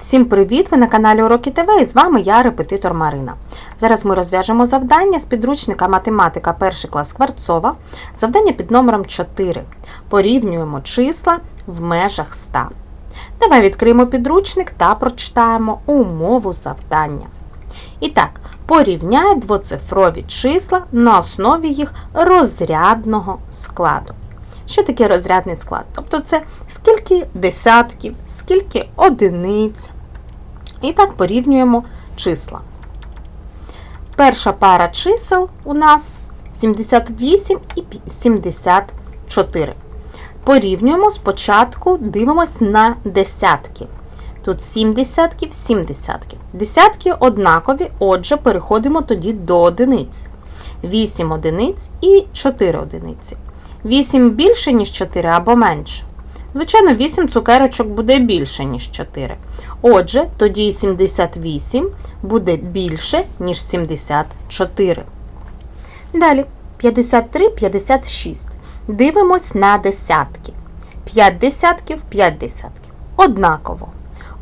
Всім привіт! Ви на каналі Уроки ТВ і з вами я, репетитор Марина. Зараз ми розв'яжемо завдання з підручника Математика 1 клас Кварцова. Завдання під номером 4. Порівнюємо числа в межах 100. Давай відкриємо підручник та прочитаємо умову завдання. І так, порівняй двоцифрові числа на основі їх розрядного складу. Що таке розрядний склад? Тобто це скільки десятків, скільки одиниць. І так порівнюємо числа. Перша пара чисел у нас 78 і 74. Порівнюємо спочатку, дивимось на десятки. Тут 7 десятків, 7 десятків. Десятки однакові, отже, переходимо тоді до одиниць. 8 одиниць і 4 одиниці. 8 більше, ніж 4 або менше. Звичайно, 8 цукерочок буде більше, ніж 4. Отже, тоді 78 буде більше, ніж 74. Далі 53, 56. Дивимось на десятки. 5 десятків, 5 десятків. Однаково.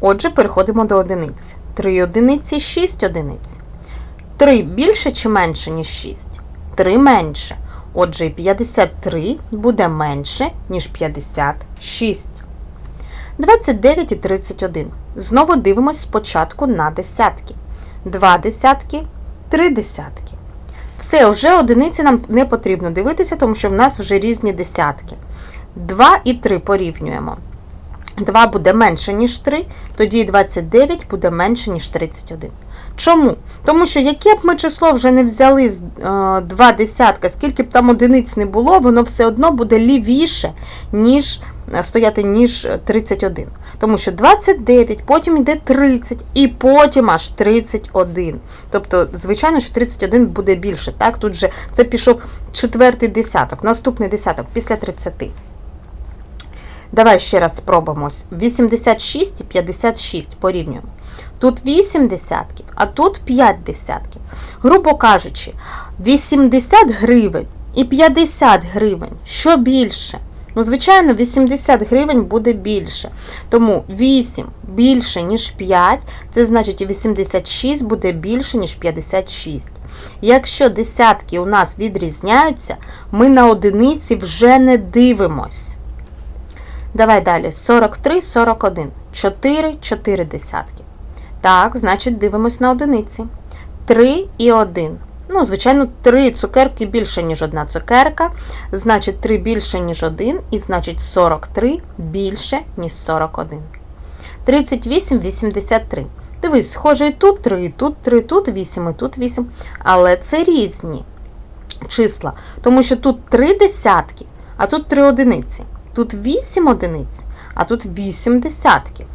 Отже, переходимо до одиниць. 3 одиниці, 6 одиниць. 3 більше чи менше, ніж 6? 3 менше. Отже, 53 буде менше, ніж 56. 29 і 31. Знову дивимось спочатку на десятки. 2 десятки, 3 десятки. Все, вже одиниці нам не потрібно дивитися, тому що в нас вже різні десятки. 2 і 3 порівнюємо. 2 буде менше, ніж 3, тоді 29 буде менше, ніж 31. Чому? Тому що яке б ми число вже не взяли з е, два десятка, скільки б там одиниць не було, воно все одно буде лівіше, ніж е, стояти, ніж 31. Тому що 29, потім йде 30 і потім аж 31. Тобто, звичайно, що 31 буде більше. Так? Тут же це пішов четвертий десяток, наступний десяток після 30. Давай ще раз спробуємо. 86 і 56 порівнюємо. Тут 8 десятків, а тут 5 десятків. Грубо кажучи, 80 гривень і 50 гривень. Що більше? Ну, звичайно, 80 гривень буде більше. Тому 8 більше, ніж 5, це значить 86 буде більше, ніж 56. Якщо десятки у нас відрізняються, ми на одиниці вже не дивимось. Давай далі. 43, 41. 4, 4 десятки. Так, значить, дивимось на одиниці. 3 і 1. Ну, звичайно, 3 цукерки більше, ніж одна цукерка. Значить, 3 більше, ніж 1, і значить 43 більше, ніж 41. 38, 83. Дивись, схоже, і тут 3, і тут 3, тут 8, і тут 8. Але це різні числа. Тому що тут 3 десятки, а тут 3 одиниці. Тут 8 одиниць, а тут 8 десятків.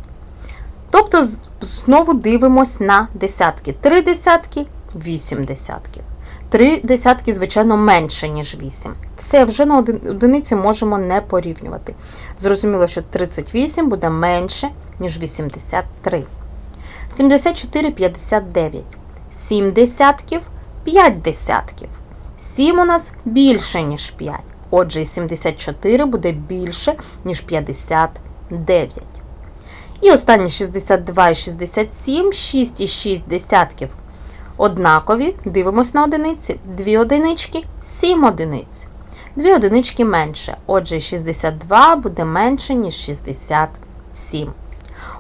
Тобто, знову дивимось на десятки. 3 десятки, 8 десятків. 3 десятки, звичайно, менше, ніж 8. Все, вже на одиниці можемо не порівнювати. Зрозуміло, що 38 буде менше, ніж 83. 74, 59. 7 десятків, 5 десятків. 7 у нас більше, ніж 5. Отже, і 74 буде більше, ніж 59. І останні 62 і 67, 6 і 6 десятків однакові. Дивимось на одиниці. 2 одинички, 7 одиниць. 2 одинички менше. Отже, 62 буде менше, ніж 67.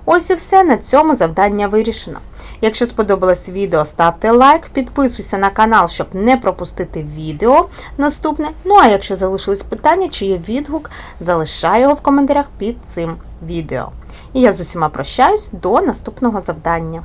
Ось і все. На цьому завдання вирішено. Якщо сподобалось відео, ставте лайк, підписуйся на канал, щоб не пропустити відео наступне. Ну а якщо залишились питання чи є відгук, залишай його в коментарях під цим відео. І я з усіма прощаюсь до наступного завдання.